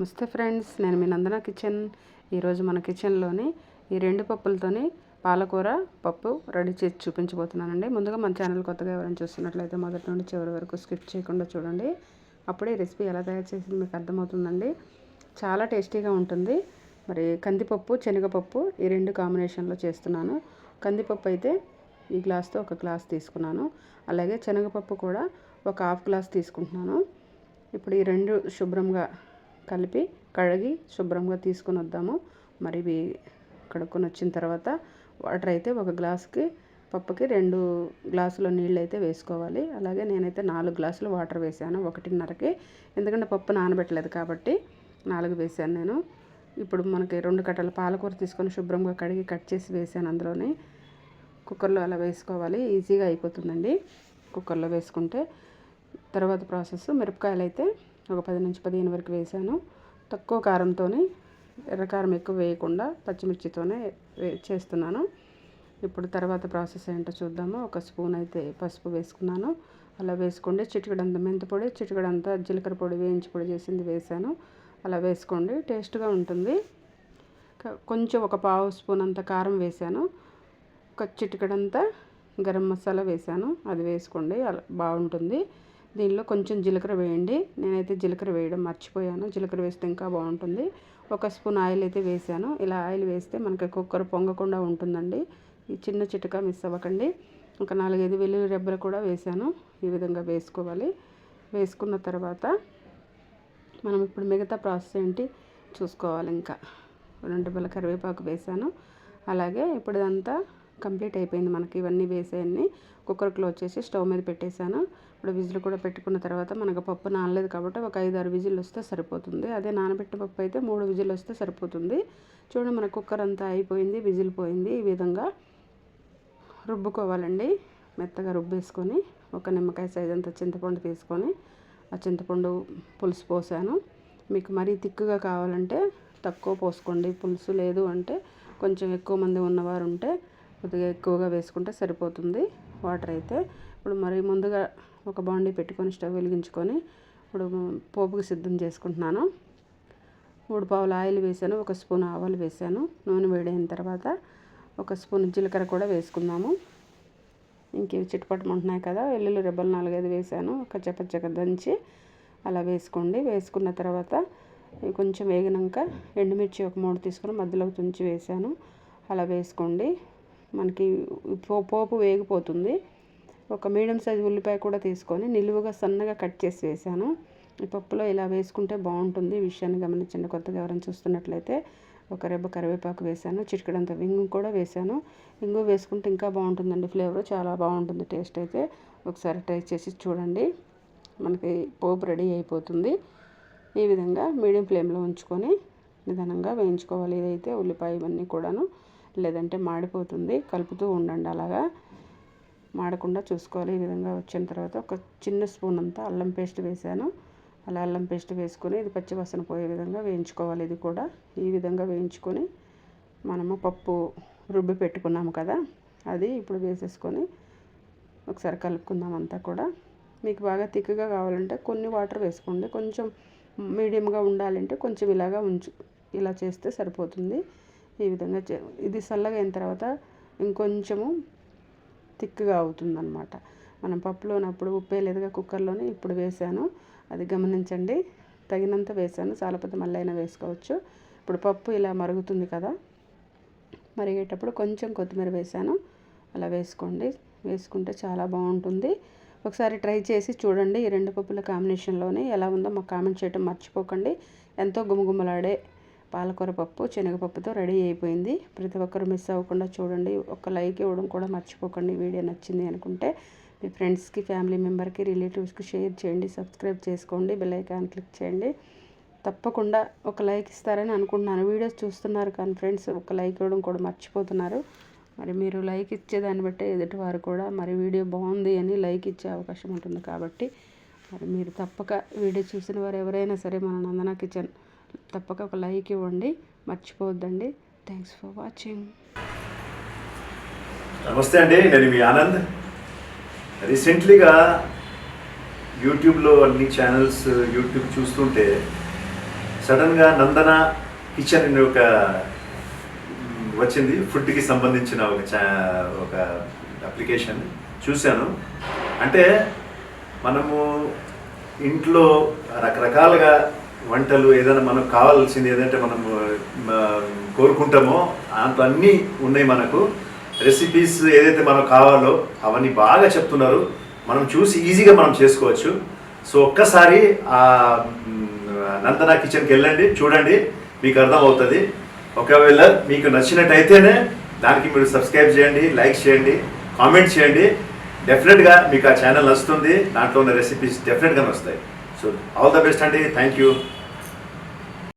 నమస్తే ఫ్రెండ్స్ నేను మీ నందన కిచెన్. ఈరోజు మన కిచెన్లోని ఈ రెండు పప్పులతోని పాలకూర పప్పు రెడీ చేసి చూపించబోతున్నానండి. ముందుగా మన ఛానల్ కొత్తగా ఎవరైనా చూస్తున్నట్లయితే మొదటి నుండి చివరి వరకు స్కిప్ చేయకుండా చూడండి. అప్పుడే ఈ రెసిపీ ఎలా తయారు చేసింది మీకు అర్థమవుతుందండి. చాలా టేస్టీగా ఉంటుంది. మరి కందిపప్పు శనగపప్పు ఈ రెండు కాంబినేషన్లో చేస్తున్నాను. కందిపప్పు అయితే ఈ గ్లాస్తో ఒక గ్లాస్ తీసుకున్నాను. అలాగే శనగపప్పు కూడా ఒక హాఫ్ గ్లాస్ తీసుకుంటున్నాను. ఇప్పుడు ఈ రెండు శుభ్రంగా కలిపి కడిగి శుభ్రంగా తీసుకొని వద్దాము. మరి ఇవి కడుక్కొని వచ్చిన తర్వాత వాటర్ అయితే ఒక గ్లాస్కి పప్పుకి రెండు గ్లాసుల నీళ్ళు అయితే వేసుకోవాలి. అలాగే నేనైతే నాలుగు గ్లాసులు వాటర్ వేసాను ఒకటిన్నరకి. ఎందుకంటే పప్పు నానబెట్టలేదు కాబట్టి నాలుగు వేసాను నేను. ఇప్పుడు మనకి రెండు కట్టల పాలకూర తీసుకొని శుభ్రంగా కడిగి కట్ చేసి వేసాను అందులోని. కుక్కర్లో అలా వేసుకోవాలి ఈజీగా అయిపోతుందండి కుక్కర్లో వేసుకుంటే. తర్వాత ప్రాసెస్ మిరపకాయలు అయితే ఒక పది నుంచి పదిహేను వరకు వేసాను. తక్కువ కారంతో ఎర్రకారం ఎక్కువ వేయకుండా పచ్చిమిర్చితోనే వే- చేస్తున్నాను. ఇప్పుడు తర్వాత ప్రాసెస్ ఏంటో చూద్దాము. ఒక స్పూన్ అయితే పసుపు వేసుకున్నాను. అలా వేసుకోండి. చిటికడంత మెంతి పొడి చిటికడంతా జీలకర్ర పొడి వేయించి పొడి చేసింది వేసాను. అలా వేసుకోండి. టేస్ట్గా ఉంటుంది. కొంచెం ఒక పావు స్పూన్ అంత కారం వేసాను. ఒక చిటికడంతా గరం మసాలా వేసాను. అది వేసుకోండి. అలా బాగుంటుంది. దీనిలో కొంచెం జీలకర్ర వేయండి. నేనైతే జీలకర్ర వేయడం మర్చిపోయాను. జీలకర్ర వేస్తే ఇంకా బాగుంటుంది. ఒక స్పూన్ ఆయిల్ అయితే వేసాను. ఇలా ఆయిల్ వేస్తే మనకి కుక్కర్ పొంగకుండా ఉంటుందండి. ఈ చిన్న చిటక మిస్ అవ్వకండి. ఒక నాలుగైదు వెల్లుల్లి రెబ్బలు కూడా వేసాను. ఈ విధంగా వేసుకోవాలి. వేసుకున్న తర్వాత మనం ఇప్పుడు మిగతా ప్రాసెస్ ఏంటి చూసుకోవాలి ఇంకా. రెండు బల్ల కరివేపాకు వేసాను. అలాగే ఇప్పుడు ఇదంతా కంప్లీట్ అయిపోయింది మనకి. ఇవన్నీ వేసేయన్ని కుక్కర్ క్లోజ్ చేసి స్టవ్ మీద పెట్టేశాను. ఇప్పుడు విజిల్ కూడా పెట్టుకున్న తర్వాత మనకు పప్పు నానలేదు కాబట్టి ఒక ఐదు ఆరు విజిల్ వస్తే సరిపోతుంది. అదే నానబెట్టిన పప్పు అయితే మూడు విజిల్ వస్తే సరిపోతుంది. చూడండి మన కుక్కర్ అంతా అయిపోయింది విజిల్ పోయింది. ఈ విధంగా రుబ్బుకోవాలండి. మెత్తగా రుబ్బేసుకొని ఒక నిమ్మకాయ సైజ్ అంత చింతపండు తీసుకొని ఆ చింతపండు పులుసు పోసాను. మీకు మరీ తిక్కుగా కావాలంటే తక్కువ పోసుకోండి. పులుసు లేదు అంటే కొంచెం ఎక్కువ మంది ఉన్నవారు ఉంటే కొద్దిగా ఎక్కువగా వేసుకుంటే సరిపోతుంది వాటర్ అయితే. ఇప్పుడు మరి ముందుగా ఒక బాండీ పెట్టుకొని స్టవ్ వెలిగించుకొని ఇప్పుడు పోపుకి సిద్ధం చేసుకుంటున్నాను. మూడు పావులు ఆయిల్ వేసాను ఒక స్పూన్ ఆవాలు వేసాను. నూనె వేడైన తర్వాత ఒక స్పూన్ జీలకర్ర కూడా వేసుకుందాము. ఇంక ఇవి చిట్టుపట్టుమంటున్నాయి కదా వెల్లుల్లి రెబ్బలు నాలుగైదు వేసాను. ఒక చపచ్చక దంచి అలా వేసుకోండి. వేసుకున్న తర్వాత కొంచెం వేగినాక ఎండుమిర్చి ఒక మూడు తీసుకుని మధ్యలోకి తుంచి వేసాను. అలా వేసుకోండి. మనకి పో- పోపు వేగిపోతుంది. ఒక మీడియం సైజ్ ఉల్లిపాయ కూడా తీసుకొని నిలువుగా సన్నగా కట్ చేసి వేసాను. ఈ పప్పులో ఇలా వేసుకుంటే బాగుంటుంది. విషయాన్ని గమనించండి. కొత్తగా ఎవరైనా చూస్తున్నట్లయితే ఒక రెబ్బ కరివేపాకు వేసాను. చిటికడంత వింగు కూడా వేసాను. ఇంగు వేసుకుంటే ఇంకా బాగుంటుందండి ఫ్లేవర్. చాలా బాగుంటుంది టేస్ట్ అయితే. ఒకసారి ట్రై చేసి చూడండి. మనకి పోపు రెడీ అయిపోతుంది. ఈ విధంగా మీడియం ఫ్లేమ్లో ఉంచుకొని నిదానంగా వేయించుకోవాలి. ఇదైతే ఉల్లిపాయ ఇవన్నీ కూడాను. లేదంటే మాడిపోతుంది. కలుపుతూ ఉండండి అలాగా. మాడకుండా చూసుకోవాలి. ఈ విధంగా వచ్చిన తర్వాత ఒక చిన్న స్పూన్ అంతా అల్లం పేస్ట్ వేసాను అలా అల్లం పేస్ట్ వేసుకొని ఇది పచ్చివాసన పోయే విధంగా వేయించుకోవాలి ఇది కూడా. ఈ విధంగా వేయించుకొని మనము పప్పు రుబ్బి పెట్టుకున్నాము కదా అది ఇప్పుడు వేసేసుకొని ఒకసారి కలుపుకుందాం అంతా కూడా. మీకు బాగా తిక్కుగా కావాలంటే కొన్ని వాటర్ వేసుకోండి. కొంచెం మీడియంగా ఉండాలంటే కొంచెం ఇలాగా ఉంచు ఇలా చేస్తే సరిపోతుంది. ఈ విధంగా చే ఇది చల్లగా అయిన తర్వాత ఇంకొంచెము థిక్గా అవుతుందన్నమాట. మనం పప్పులోనప్పుడు ఉప్పే లేదుగా కుక్కర్లోనే ఇప్పుడు వేసాను. అది గమనించండి. తగినంత వేసాను. చాలాపతి మళ్ళీ అయినా వేసుకోవచ్చు. ఇప్పుడు పప్పు ఇలా మరుగుతుంది కదా. మరిగేటప్పుడు కొంచెం కొత్తిమీర వేసాను. అలా వేసుకోండి. వేసుకుంటే చాలా బాగుంటుంది. ఒకసారి ట్రై చేసి చూడండి ఈ రెండు పప్పుల కాంబినేషన్లోనే ఎలా ఉందో మాకు కామెంట్ చేయడం మర్చిపోకండి. ఎంతో గుమగుమలాడే పాలకూర పప్పు శనగపప్పుతో రెడీ అయిపోయింది. ప్రతి ఒక్కరు మిస్ అవ్వకుండా చూడండి. ఒక లైక్ ఇవ్వడం కూడా మర్చిపోకండి. వీడియో నచ్చింది అనుకుంటే మీ ఫ్రెండ్స్కి ఫ్యామిలీ మెంబర్కి రిలేటివ్స్కి షేర్ చేయండి. సబ్స్క్రైబ్ చేసుకోండి. బెల్ ఐకాన్ క్లిక్ చేయండి. తప్పకుండా ఒక లైక్ ఇస్తారని అనుకుంటున్నాను. వీడియోస్ చూస్తున్నారు కానీ ఫ్రెండ్స్ ఒక లైక్ ఇవ్వడం కూడా మర్చిపోతున్నారు. మరి మీరు లైక్ ఇచ్చేదాన్ని బట్టే ఎదుటివారు కూడా మరి వీడియో బాగుంది అని లైక్ ఇచ్చే అవకాశం ఉంటుంది కాబట్టి మరి మీరు తప్పక వీడియో చూసిన వారు ఎవరైనా సరే మన నందన కిచెన్ తప్పక ఒక లైక్ ఇవ్వండి. మర్చిపోవద్దండి. థ్యాంక్స్ ఫర్ వాచింగ్ నమస్తే అండి నేను మీ ఆనంద్. రీసెంట్లీగా యూట్యూబ్లో అన్ని ఛానల్స్ యూట్యూబ్ చూస్తుంటే సడన్గా నందన కిచెన్ అనే ఒక వచ్చింది. ఫుడ్కి సంబంధించిన ఒక చా ఒక అప్లికేషన్ చూశాను. అంటే మనము ఇంట్లో రకరకాలుగా వంటలు ఏదైనా మనకు కావాల్సింది ఏదంటే మనం కోరుకుంటామో దాంట్లో అన్నీ ఉన్నాయి మనకు. రెసిపీస్ ఏదైతే మనకు కావాలో అవన్నీ బాగా చెప్తున్నారు. మనం చూసి ఈజీగా మనం చేసుకోవచ్చు. సో ఒక్కసారి ఆ నందన కిచెన్కి వెళ్ళండి చూడండి మీకు అర్థం అవుతుంది ఒకవేళ మీకు నచ్చినట్టయితేనే దానికి మీరు సబ్స్క్రైబ్ చేయండి లైక్ చేయండి కామెంట్ చేయండి. డెఫినెట్గా మీకు ఆ ఛానల్ నచ్చుతుంది. దాంట్లో ఉన్న రెసిపీస్ డెఫినెట్గా వస్తాయి. So all the best auntie. Thank you.